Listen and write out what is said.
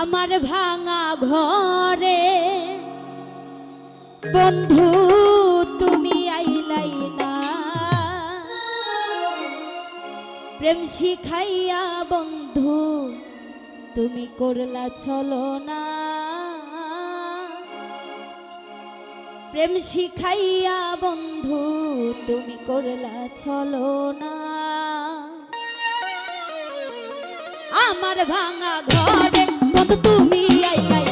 আমার ভাঙা ঘরে বন্ধু তুমি না। প্রেম শিখাইয়া বন্ধু তুমি করলা চলো না। প্রেম শিখাইয়া বন্ধু তুমি করলা চলো না। আমার ভাঙা ঘরে তুমি আইলা